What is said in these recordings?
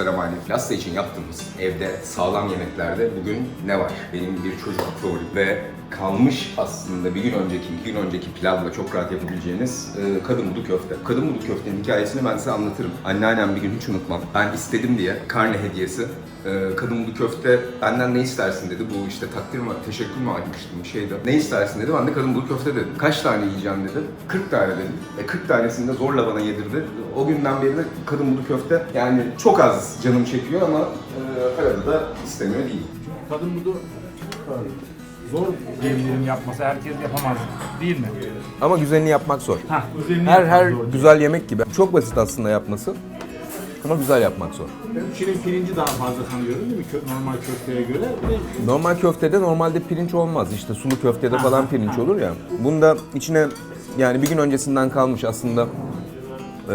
Hazar Amani Plasta için yaptığımız evde sağlam yemeklerde bugün ne var? Benim bir çocukluk favorim ve kalmış aslında bir gün önceki, iki gün önceki pilavla çok rahat yapabileceğiniz e, kadın budu köfte. Kadın budu köftenin hikayesini ben size anlatırım. Anneannem bir gün hiç unutmam. Ben istedim diye karne hediyesi e, kadın budu köfte benden ne istersin dedi. Bu işte takdir mi, teşekkür mü bir şeydi. Ne istersin dedi. Ben de kadın budu köfte dedim. Kaç tane yiyeceğim dedi. 40 tane dedim. E 40 tanesini de zorla bana yedirdi. O günden beri de kadın budu köfte yani çok az canım çekiyor ama e, arada da istemiyor değil. Kadın budu zor diyebilirim yapması. Herkes yapamaz değil mi? Ama güzelini yapmak zor. Hah, özelini Her yapmak her zor. güzel yemek gibi. Çok basit aslında yapması. Ama güzel yapmak zor. Şirin pirinci daha fazla sanıyorum değil mi? Kö- normal köfteye göre. Bir de Normal köftede normalde pirinç olmaz. İşte sulu köftede falan pirinç olur ya. Bunda içine yani bir gün öncesinden kalmış aslında e,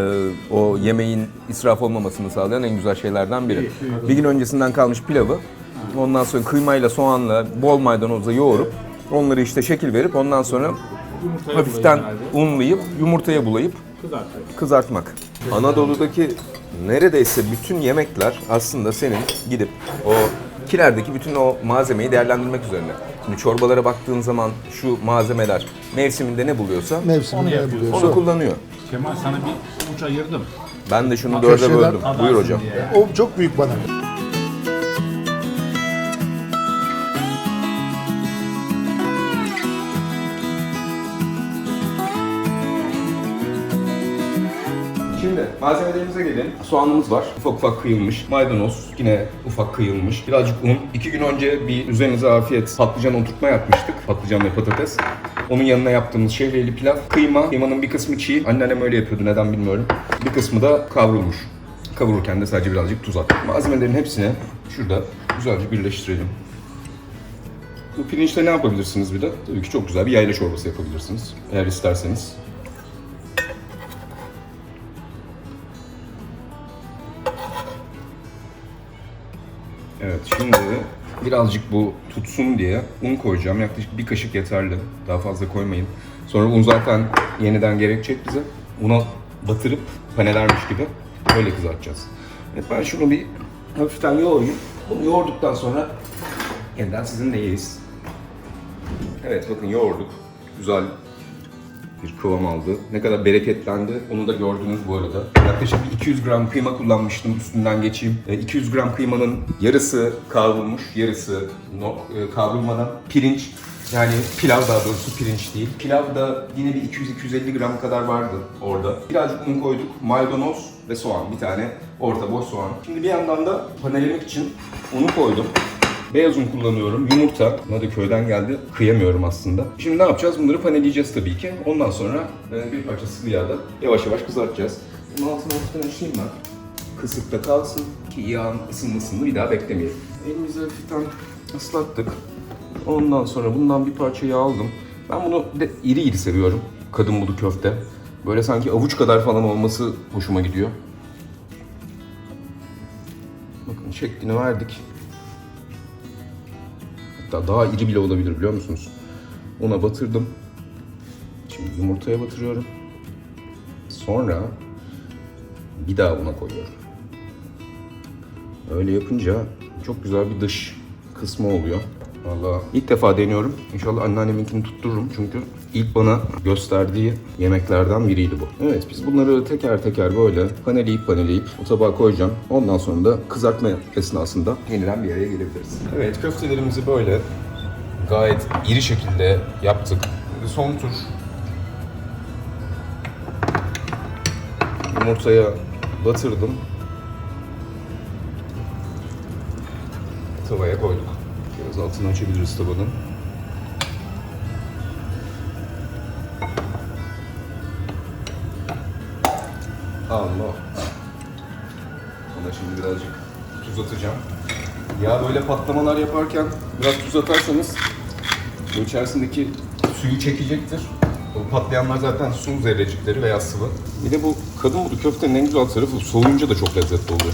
o yemeğin israf olmamasını sağlayan en güzel şeylerden biri. Bir gün öncesinden kalmış pilavı ondan sonra kıymayla soğanla bol maydanozla yoğurup onları işte şekil verip ondan sonra yumurtaya hafiften bulayım herhalde. unlayıp yumurtaya bulayıp Kızartıyor. kızartmak. Anadolu'daki neredeyse bütün yemekler aslında senin gidip o kilerdeki bütün o malzemeyi değerlendirmek üzerine. Şimdi çorbalara baktığın zaman şu malzemeler mevsiminde ne buluyorsa Mevsiminde ne onu buluyorsa. kullanıyor. Kemal sana bir uç ayırdım. Ben de şunu dörde Köşeden böldüm. Buyur hocam. diye. O çok büyük bana. Şimdi malzemelerimize gelin. Soğanımız var. Ufak ufak kıyılmış. Maydanoz yine ufak kıyılmış. Birazcık un. İki gün önce bir üzerinize afiyet patlıcan oturtma yapmıştık. Patlıcan ve patates. Onun yanına yaptığımız şehriyeli pilav. Kıyma. Kıymanın bir kısmı çiğ. Anneannem öyle yapıyordu. Neden bilmiyorum. Bir kısmı da kavrulmuş. Kavururken de sadece birazcık tuz attık. Malzemelerin hepsini şurada güzelce birleştirelim. Bu pirinçle ne yapabilirsiniz bir de? Tabii ki çok güzel bir yayla çorbası yapabilirsiniz. Eğer isterseniz. Evet şimdi birazcık bu tutsun diye un koyacağım. Yaklaşık bir kaşık yeterli. Daha fazla koymayın. Sonra un zaten yeniden gerekecek bize. Una batırıp panelermiş gibi öyle kızartacağız. Evet ben şunu bir hafiften yoğurayım. Bunu yoğurduktan sonra yeniden sizinle yiyiz. Evet bakın yoğurduk. Güzel bir kıvam aldı. Ne kadar bereketlendi onu da gördünüz bu arada. Yaklaşık bir 200 gram kıyma kullanmıştım üstünden geçeyim. E, 200 gram kıymanın yarısı kavrulmuş, yarısı e, kavrulmadan pirinç. Yani pilav daha doğrusu pirinç değil. Pilav da yine bir 200-250 gram kadar vardı orada. Birazcık un koyduk, maydanoz ve soğan. Bir tane orta boy soğan. Şimdi bir yandan da panelemek için unu koydum. Beyaz un kullanıyorum. Yumurta. Buna da köyden geldi. Kıyamıyorum aslında. Şimdi ne yapacağız? Bunları paneleyeceğiz tabii ki. Ondan sonra e, bir parça sıvı yağda yavaş yavaş kızartacağız. Bunun altını hafiften açayım ben. Kısıkta kalsın ki yağın ısınmasını bir daha beklemeyelim. Elimizi hafiften ıslattık. Ondan sonra bundan bir parça yağ aldım. Ben bunu de iri iri seviyorum. Kadın budu köfte. Böyle sanki avuç kadar falan olması hoşuma gidiyor. Bakın şeklini verdik. Hatta daha iri bile olabilir biliyor musunuz? Ona batırdım. Şimdi yumurtaya batırıyorum. Sonra bir daha buna koyuyorum. Öyle yapınca çok güzel bir dış kısmı oluyor. Valla ilk defa deniyorum. İnşallah anneanneminkini tuttururum çünkü ilk bana gösterdiği yemeklerden biriydi bu. Evet biz bunları teker teker böyle paneleyip paneleyip bu tabağa koyacağım. Ondan sonra da kızartma esnasında yeniden bir araya gelebiliriz. Evet köftelerimizi böyle gayet iri şekilde yaptık. Son tur yumurtaya batırdım. Tavaya koyduk. Altını açabiliriz tabanın. Allah. Ona şimdi birazcık tuz atacağım. Ya böyle patlamalar yaparken biraz tuz atarsanız bu içerisindeki suyu çekecektir. O patlayanlar zaten su zerrecikleri veya sıvı. Bir de bu kadın budu köftenin en güzel tarafı soğuyunca da çok lezzetli oluyor.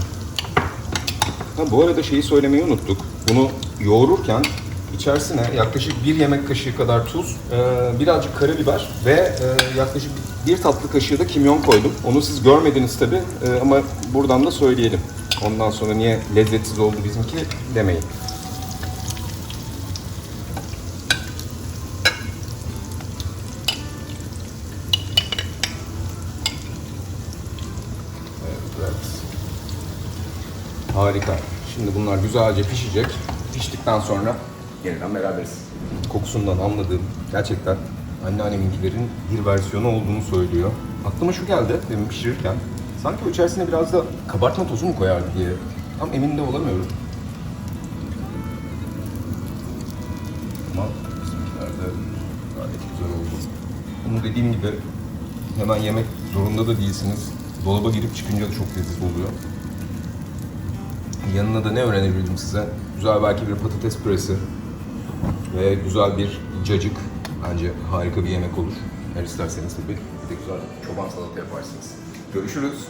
Ha, bu arada şeyi söylemeyi unuttuk. Bunu yoğururken içerisine yaklaşık bir yemek kaşığı kadar tuz, e, birazcık karabiber ve e, yaklaşık bir tatlı kaşığı da kimyon koydum. Onu siz görmediniz tabi ama buradan da söyleyelim. Ondan sonra niye lezzetsiz oldu bizimki demeyin. Evet. Harika. Şimdi bunlar güzelce pişecek. Piştikten sonra yeniden beraberiz. Kokusundan anladığım gerçekten anneanneminkilerin bir versiyonu olduğunu söylüyor. Aklıma şu geldi demin pişirirken. Sanki içerisine biraz da kabartma tozu mu koyardı diye. Tam emin de olamıyorum. Ama bizimkiler de gayet güzel oldu. Bunu dediğim gibi hemen yemek zorunda da değilsiniz. Dolaba girip çıkınca da çok lezzetli oluyor. Yanına da ne öğrenebildim size? Güzel belki bir patates püresi ve güzel bir cacık. Bence harika bir yemek olur. Eğer isterseniz tabii bir de güzel çoban salata yaparsınız. Görüşürüz.